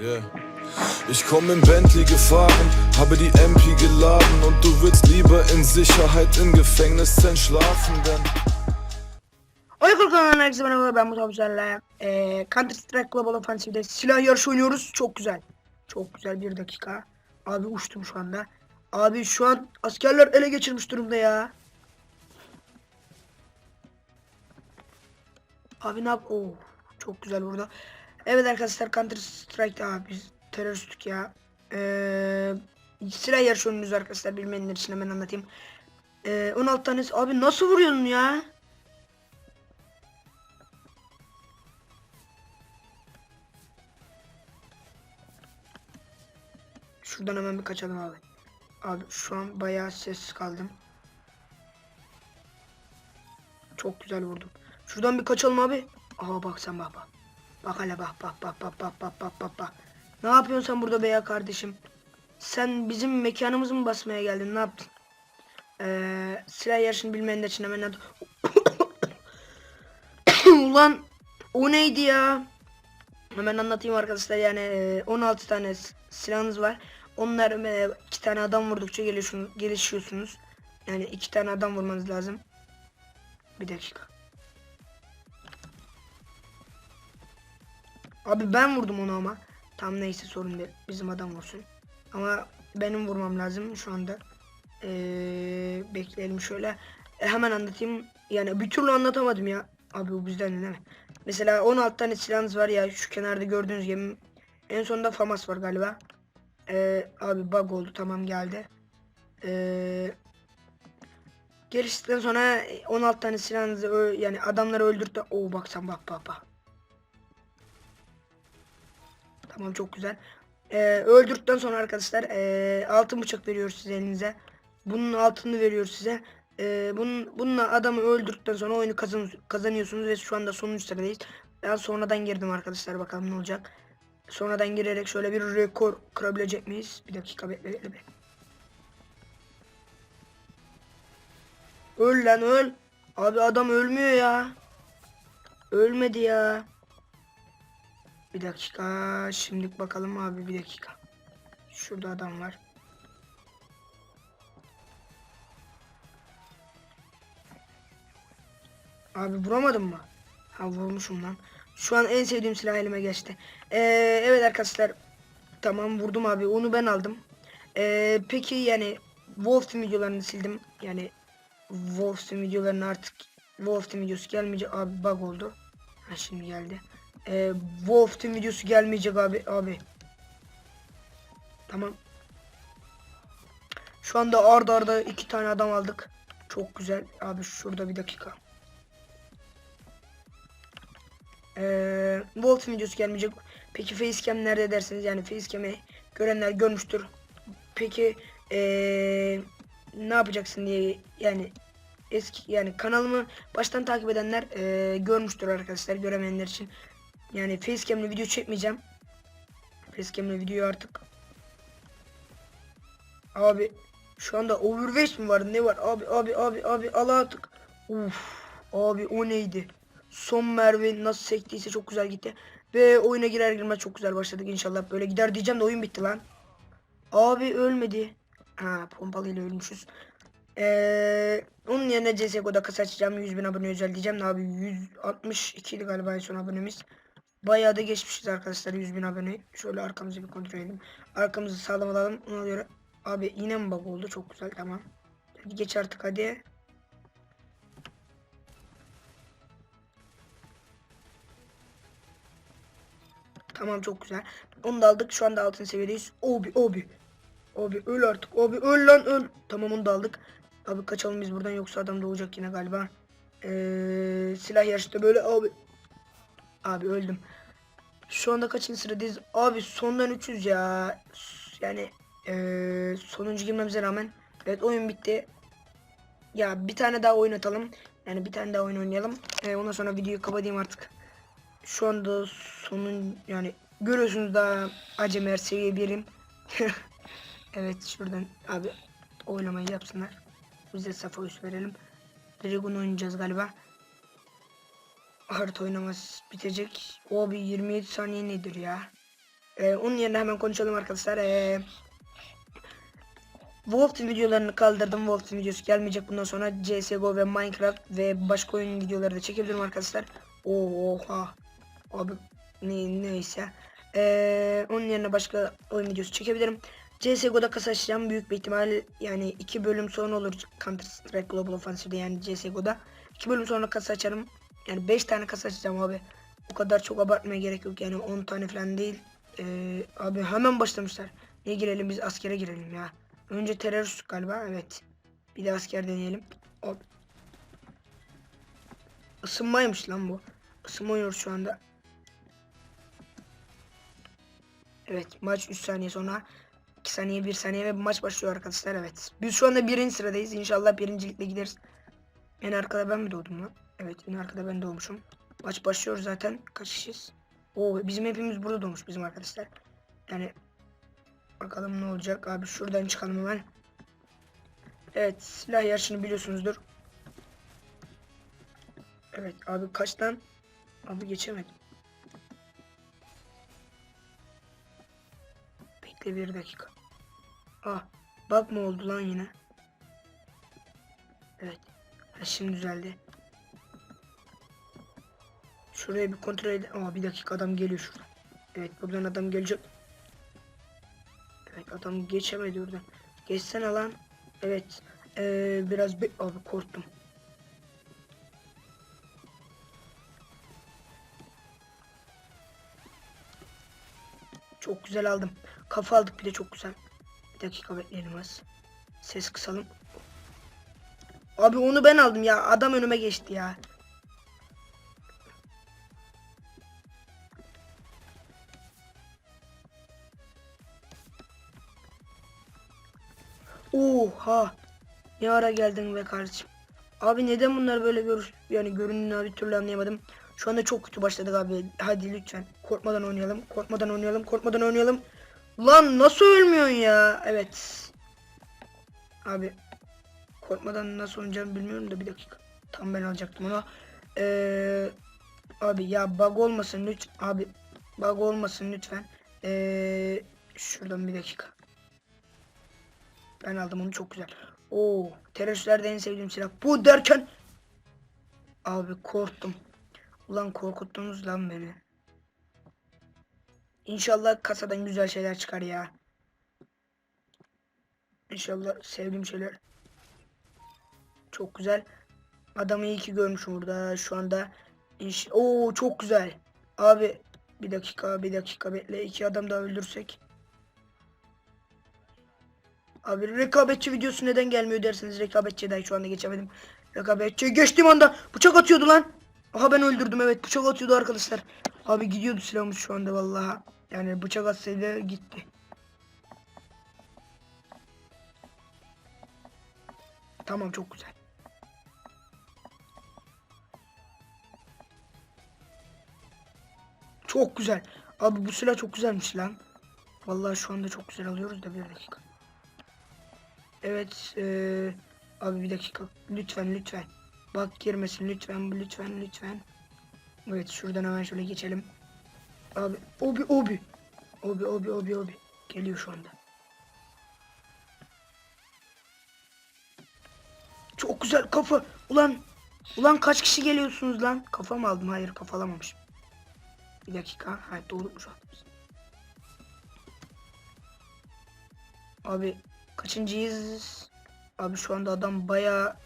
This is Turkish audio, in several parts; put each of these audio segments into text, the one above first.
Yeah. Ich komm im Bentley gefahren, habe die MP geladen und du willst lieber in Sicherheit im Gefängniszelt schlafen, denn Oyun kanalına herkese merhaba ben Mustafa Güzel'le ee, Counter Strike Global Offensive'de silah yarışı oynuyoruz. Çok güzel Çok güzel bir dakika. Abi uçtum şu anda. Abi şu an askerler ele geçirmiş durumda ya. Abi ne yap oh, Çok güzel burada Evet arkadaşlar Counter Strike'da abi biz teröristük ya ee, Silah yarışı oynuyoruz arkadaşlar bilmeyenler için hemen anlatayım ee, 16 tanesi abi nasıl vuruyorsun ya Şuradan hemen bir kaçalım abi. Abi şu an bayağı sessiz kaldım. Çok güzel vurdum. Şuradan bir kaçalım abi. Aha bak sen bak bak. Bak hele bak bak bak bak bak bak bak bak bak. Ne yapıyorsun sen burada be ya kardeşim? Sen bizim mekanımızı mı basmaya geldin? Ne yaptın? Ee, silah yarışını bilmeyenler için hemen Ulan o neydi ya? Hemen anlatayım arkadaşlar yani e, 16 tane s- silahınız var. Onlar e, iki tane adam vurdukça gelişiyorsunuz. Yani iki tane adam vurmanız lazım. Bir dakika. Abi ben vurdum onu ama. Tam neyse sorun değil. Bizim adam vursun. Ama benim vurmam lazım şu anda. Ee, bekleyelim şöyle. E, hemen anlatayım. Yani bir türlü anlatamadım ya. Abi bu bizden değil mi? Mesela 16 tane silahınız var ya şu kenarda gördüğünüz gibi. En sonunda FAMAS var galiba. Ee, abi bug oldu tamam geldi. Ee, geliştikten sonra 16 tane silahınızı yani adamları öldürttü. Oo bak sen bak bak bak. Tamam çok güzel. Ee, öldürdükten sonra arkadaşlar ee, altın bıçak veriyor size elinize. Bunun altını veriyor size. Ee, bunun, bununla adamı öldürdükten sonra oyunu kazan, kazanıyorsunuz ve şu anda sonuncu sıradayız. Ben sonradan girdim arkadaşlar bakalım ne olacak. Sonradan girerek şöyle bir rekor kırabilecek miyiz? Bir dakika bekle bekle bekle. Öl lan öl. Abi adam ölmüyor ya. Ölmedi ya. Bir dakika. Şimdi bakalım abi bir dakika. Şurada adam var. Abi vuramadım mı? Ha vurmuşum lan. Şu an en sevdiğim silah elime geçti. Ee, evet arkadaşlar. Tamam vurdum abi. Onu ben aldım. Ee, peki yani Wolf videolarını sildim. Yani Wolf videolarını artık Wolf videosu gelmeyecek. Abi bug oldu. Ha şimdi geldi. Ee, Wolf Team videosu gelmeyecek abi. Abi. Tamam. Şu anda arda arda iki tane adam aldık. Çok güzel. Abi şurada bir dakika. Ee, Wolf videosu gelmeyecek. Peki facecam nerede derseniz yani facecam'i görenler görmüştür. Peki ee, ne yapacaksın diye yani eski yani kanalımı baştan takip edenler ee, görmüştür arkadaşlar göremeyenler için. Yani facecam'le video çekmeyeceğim. Facecam'le video artık. Abi şu anda overwatch mi var ne var abi abi abi abi al artık. Uf abi o neydi? Son merve nasıl sektiyse çok güzel gitti. Ve oyuna girer girmez çok güzel başladık inşallah. Böyle gider diyeceğim de oyun bitti lan. Abi ölmedi. Ha pompalıyla ölmüşüz. Ee, onun yerine CSGO'da kasa açacağım. 100 bin abone özel diyeceğim de abi 162 idi galiba en son abonemiz. Bayağı da geçmişiz arkadaşlar 100 bin abone. Şöyle arkamızı bir kontrol edelim. Arkamızı sağlam alalım. Ona göre abi yine mi bug oldu? Çok güzel tamam. Hadi geç artık hadi. Tamam çok güzel. Onu da aldık. Şu anda altın seviyedeyiz. Obi obi. Abi öl artık. Abi öl lan öl. Tamam onu da aldık. Abi kaçalım biz buradan yoksa adam doğacak yine galiba. Ee, silah yarışta böyle abi. Abi öldüm. Şu anda kaçıncı sıradayız? Abi sondan 300 ya. Yani ee, sonuncu girmemize rağmen. Evet oyun bitti. Ya bir tane daha oyun atalım. Yani bir tane daha oyun oynayalım. Ee, ondan sonra videoyu kapatayım artık. Şu anda sonun yani görüyorsunuz daha acemer seviye birim. evet şuradan abi oylamayı yapsınlar. Biz de safa üst verelim. Dragon oynayacağız galiba. Harita oynaması bitecek. O bir 27 saniye nedir ya? Ee, onun yerine hemen konuşalım arkadaşlar. Ee, Wolf videolarını kaldırdım. Wolf videosu gelmeyecek bundan sonra. CSGO ve Minecraft ve başka oyun videoları da çekebilirim arkadaşlar. Oha. Abi ne, neyse. Ee, onun yerine başka oyun videosu çekebilirim. CSGO'da kasa açacağım. Büyük bir ihtimal yani iki bölüm sonra olur Counter Strike Global Offensive'de yani CSGO'da. iki bölüm sonra kasa açarım. Yani 5 tane kasa açacağım abi. O kadar çok abartmaya gerek yok yani 10 tane falan değil. Ee, abi hemen başlamışlar. Ne girelim biz askere girelim ya. Önce terörist galiba evet. Bir de asker deneyelim. Hop. Isınmaymış lan bu. Isınma oynuyoruz şu anda. Evet maç 3 saniye sonra 2 saniye 1 saniye ve maç başlıyor arkadaşlar evet. Biz şu anda birinci sıradayız. İnşallah birincilikle gideriz. En arkada ben mi doğdum lan? Evet en arkada ben doğmuşum. Maç başlıyor zaten. Kaç kişiyiz? Oo bizim hepimiz burada doğmuş bizim arkadaşlar. Yani bakalım ne olacak. Abi şuradan çıkalım hemen. Evet silah yarışını biliyorsunuzdur. Evet abi kaçtan? Abi geçemedim. Bekle bir dakika. Ah bak mı oldu lan yine? Evet. Ha, şimdi düzeldi. Şuraya bir kontrol edelim. Aa bir dakika adam geliyor şuradan. Evet buradan adam gelecek. Evet adam geçemedi oradan. Geçsene lan. Evet. Ee, biraz bir... Abi korktum. Çok güzel aldım. Kafa aldık bir de çok güzel. Bir dakika bekleyelim az. Ses kısalım. Abi onu ben aldım ya. Adam önüme geçti ya. Ne ara geldin be kardeşim. Abi neden bunlar böyle görüş yani göründüğünü bir türlü anlayamadım. Şu anda çok kötü başladık abi. Hadi lütfen korkmadan oynayalım. Korkmadan oynayalım. Korkmadan oynayalım. Lan nasıl ölmüyorsun ya? Evet. Abi korkmadan nasıl oynayacağımı bilmiyorum da bir dakika. Tam ben alacaktım onu. Ee, abi ya bug olmasın lütfen. Abi bug olmasın lütfen. Ee, şuradan bir dakika. Ben aldım onu çok güzel. Oo, teröristlerde en sevdiğim silah. Bu derken abi korktum. Ulan korkuttunuz lan beni. İnşallah kasadan güzel şeyler çıkar ya. İnşallah sevdiğim şeyler. Çok güzel. Adamı iyi ki görmüşüm burada şu anda. İnş Oo çok güzel. Abi bir dakika bir dakika bekle. iki adam daha öldürsek. Abi rekabetçi videosu neden gelmiyor derseniz rekabetçiden şu anda geçemedim. Rekabetçi geçtiğim anda bıçak atıyordu lan. Aha ben öldürdüm evet bıçak atıyordu arkadaşlar. Abi gidiyordu silahımız şu anda vallahi. Yani bıçak atsaydı gitti. Tamam çok güzel. Çok güzel. Abi bu silah çok güzelmiş lan. Vallahi şu anda çok güzel alıyoruz da bir dakika. Evet. eee, abi bir dakika. Lütfen lütfen. Bak girmesin lütfen lütfen lütfen. Evet şuradan hemen şöyle geçelim. Abi obi obi. Obi obi obi obi. Geliyor şu anda. Çok güzel kafa. Ulan. Ulan kaç kişi geliyorsunuz lan? Kafa mı aldım? Hayır kafalamamışım. Bir dakika. Ha doğru mu? Abi kaçıncıyız? Abi şu anda adam bayağı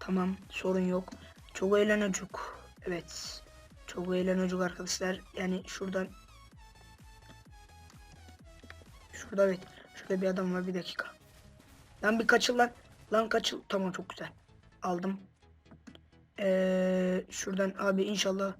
Tamam sorun yok. Çok eğlenecek. Evet. Çok eğlenecek arkadaşlar. Yani şuradan Şurada evet. Şurada bir adam var bir dakika. Lan bir kaçıl lan. Lan kaçıl. Tamam çok güzel. Aldım. Ee, şuradan abi inşallah.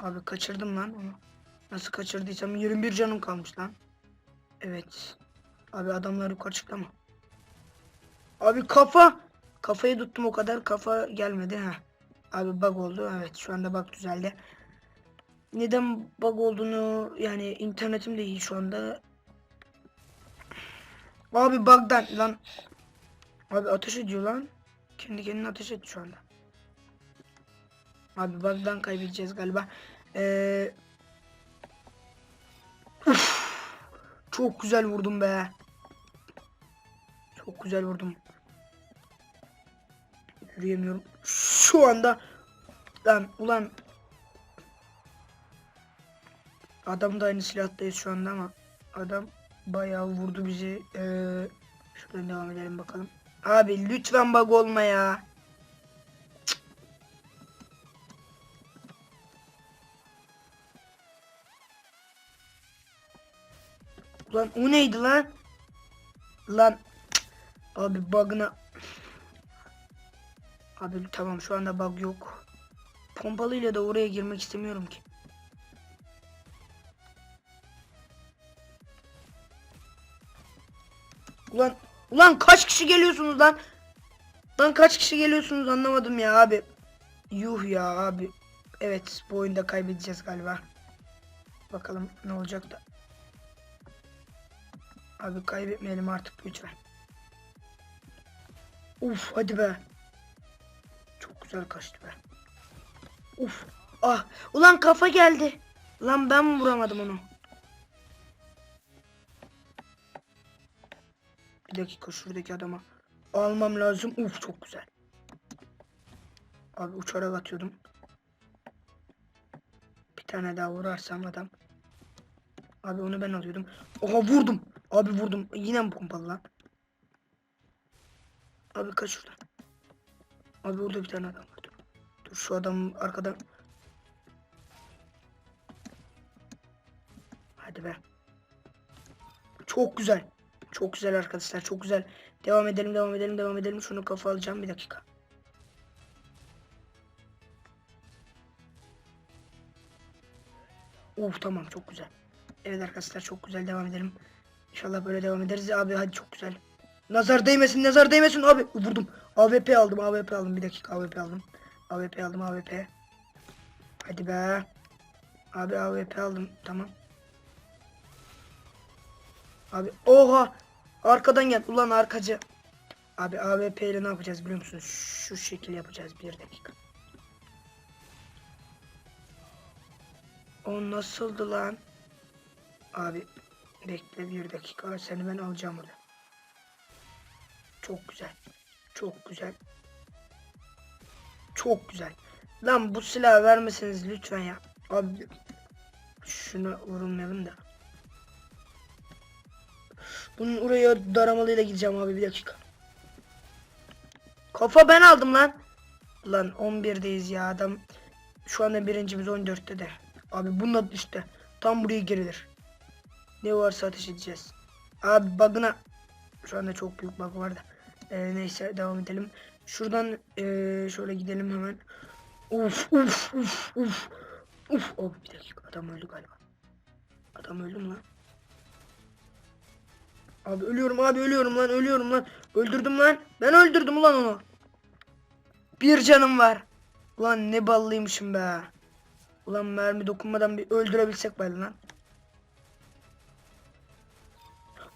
Abi kaçırdım lan onu. Nasıl kaçırdıysam 21 canım kalmış lan. Evet. Abi adamlar yukarı çıktı ama. Abi kafa. Kafayı tuttum o kadar kafa gelmedi ha. Abi bug oldu. Evet şu anda bug düzeldi. Neden bug olduğunu yani internetim de iyi şu anda. Abi bug'dan lan. Abi ateş ediyor lan. Kendi kendine ateş etti şu anda. Abi bug'dan kaybedeceğiz galiba. Ee... Uf! Çok güzel vurdum be. Çok güzel vurdum. Yürüyemiyorum. Şu anda lan ulan Adam da aynı silahtayız şu anda ama adam bayağı vurdu bizi. Ee, şuradan devam edelim bakalım. Abi lütfen bug olma ya. Lan o neydi lan? Lan abi bug'ına Abi tamam şu anda bug yok. Pompalıyla da oraya girmek istemiyorum ki. Ulan ulan kaç kişi geliyorsunuz lan? Lan kaç kişi geliyorsunuz anlamadım ya abi. Yuh ya abi. Evet bu oyunda kaybedeceğiz galiba. Bakalım ne olacak da. Abi kaybetmeyelim artık lütfen. Uf hadi be. Çok güzel kaçtı be. Uf. Ah. Ulan kafa geldi. Lan ben mi vuramadım onu? Bir dakika şuradaki adama almam lazım. Uf çok güzel. Abi uçarak atıyordum. Bir tane daha vurarsam adam. Abi onu ben alıyordum. Oha vurdum. Abi vurdum. Yine mi pompalı lan? Abi kaç şuradan. Abi orada bir tane adam var. Dur, Dur şu adam arkadan. Hadi be. Çok güzel. Çok güzel arkadaşlar. Çok güzel. Devam edelim, devam edelim, devam edelim. Şunu kafa alacağım bir dakika. Uf tamam çok güzel. Evet arkadaşlar çok güzel devam edelim. İnşallah böyle devam ederiz. Abi hadi çok güzel. Nazar değmesin, nazar değmesin abi. Vurdum. AWP aldım, AWP aldım. Bir dakika AWP aldım. AWP aldım, AWP. Hadi be. Abi AWP aldım. Tamam. Abi oha. Arkadan gel. Ulan arkacı. Abi AWP ile ne yapacağız biliyor musun? Şu şekil yapacağız. Bir dakika. O nasıldı lan? Abi bekle bir dakika. Seni ben alacağım orada. Çok güzel. Çok güzel. Çok güzel. Lan bu silahı vermeseniz lütfen ya. Abi şuna vurulmayalım da. Bunun oraya daramalıyla gideceğim abi bir dakika. Kafa ben aldım lan. Lan 11'deyiz ya adam. Şu anda birincimiz 14'te de. Abi bununla işte. Tam buraya girilir. Ne varsa ateş edeceğiz. Abi bug'ına. Şu anda çok büyük bug var da. Ee, neyse devam edelim. Şuradan ee, şöyle gidelim hemen. Uf uf uf uf. Uf. Oh, bir dakika adam öldü galiba. Adam öldü mü lan? Abi ölüyorum abi ölüyorum lan ölüyorum lan. Öldürdüm lan. Ben öldürdüm ulan onu. Bir canım var. Ulan ne ballıymışım be. Ulan mermi dokunmadan bir öldürebilsek bari lan.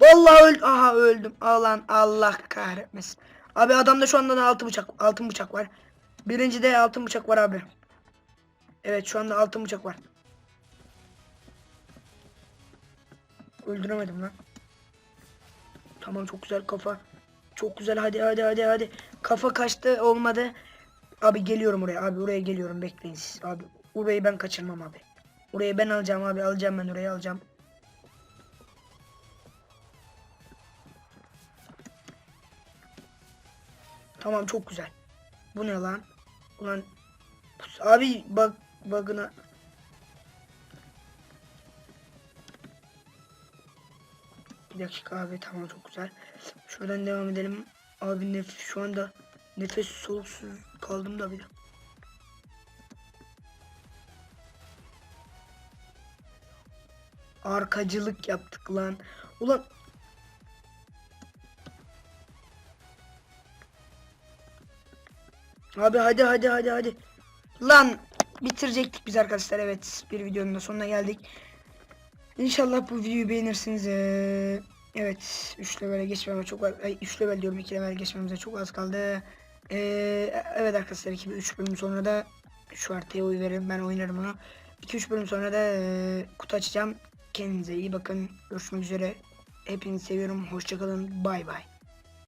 Vallahi öldüm. Aha öldüm. Alan Allah kahretmesin. Abi adamda şu anda da altı bıçak, altın bıçak var. Birinci de altın bıçak var abi. Evet şu anda altın bıçak var. Öldüremedim lan. Tamam çok güzel kafa. Çok güzel hadi hadi hadi hadi. Kafa kaçtı olmadı. Abi geliyorum oraya abi oraya geliyorum bekleyin siz. Abi orayı ben kaçırmam abi. Orayı ben alacağım abi alacağım ben orayı alacağım. Tamam çok güzel. Bu ne lan? Ulan abi bak bug'ına Bir dakika abi tamam çok güzel. Şuradan devam edelim. Abi nef şu anda nefes soluksuz kaldım da bir. Arkacılık yaptık lan. Ulan Abi hadi hadi hadi hadi. Lan bitirecektik biz arkadaşlar evet bir videonun da sonuna geldik. İnşallah bu videoyu beğenirsiniz. Ee, evet 3 level'e geçmeme çok az. Ay 3 level diyorum 2 level geçmemize çok az kaldı. Ee, evet arkadaşlar 2 3 bölüm sonra da şu haritaya oy verin. Ben oynarım onu. 2-3 bölüm sonra da e, kutu açacağım. Kendinize iyi bakın. Görüşmek üzere. Hepinizi seviyorum. Hoşçakalın. Bay bay.